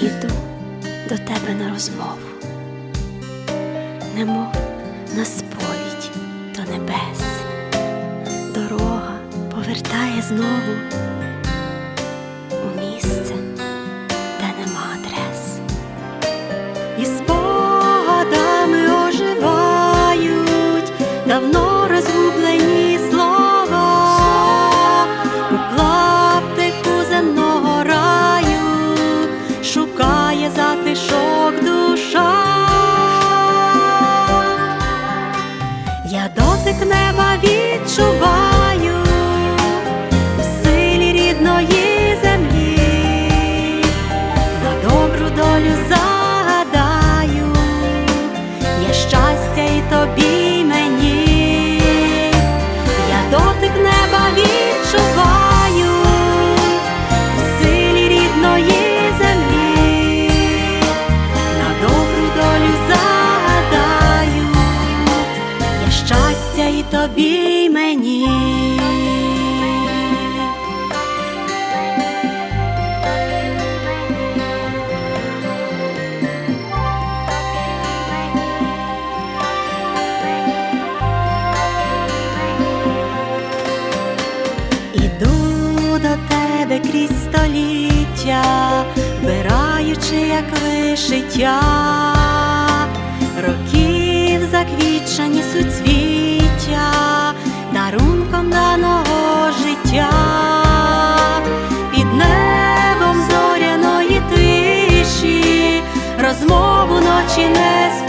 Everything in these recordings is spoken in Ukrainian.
іду до тебе на розмову, немов на сповідь до небес, дорога повертає знову. Шукає затишок душа. Я дотик неба відчуваю в силі рідної землі, на добру долю загадаю, є щастя і тобі, тобі, і мені. Крізь століття, вбираючи, як вишиття, років заквітчані суцвіття, emptiness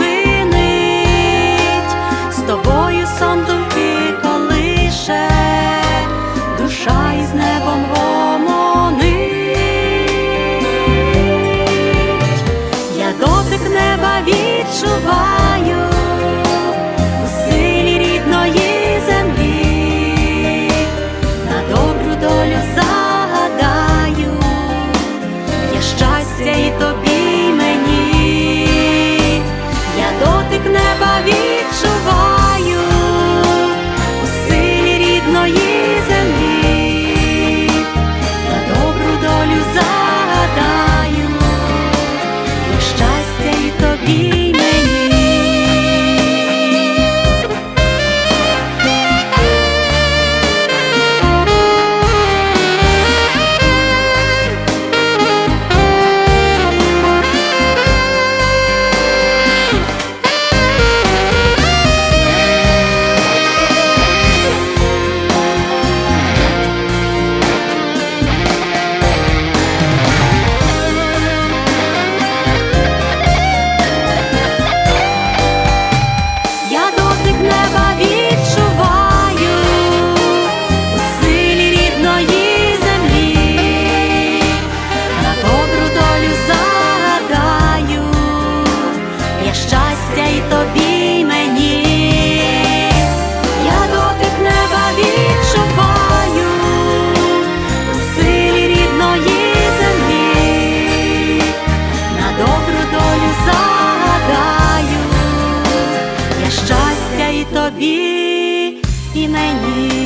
Mây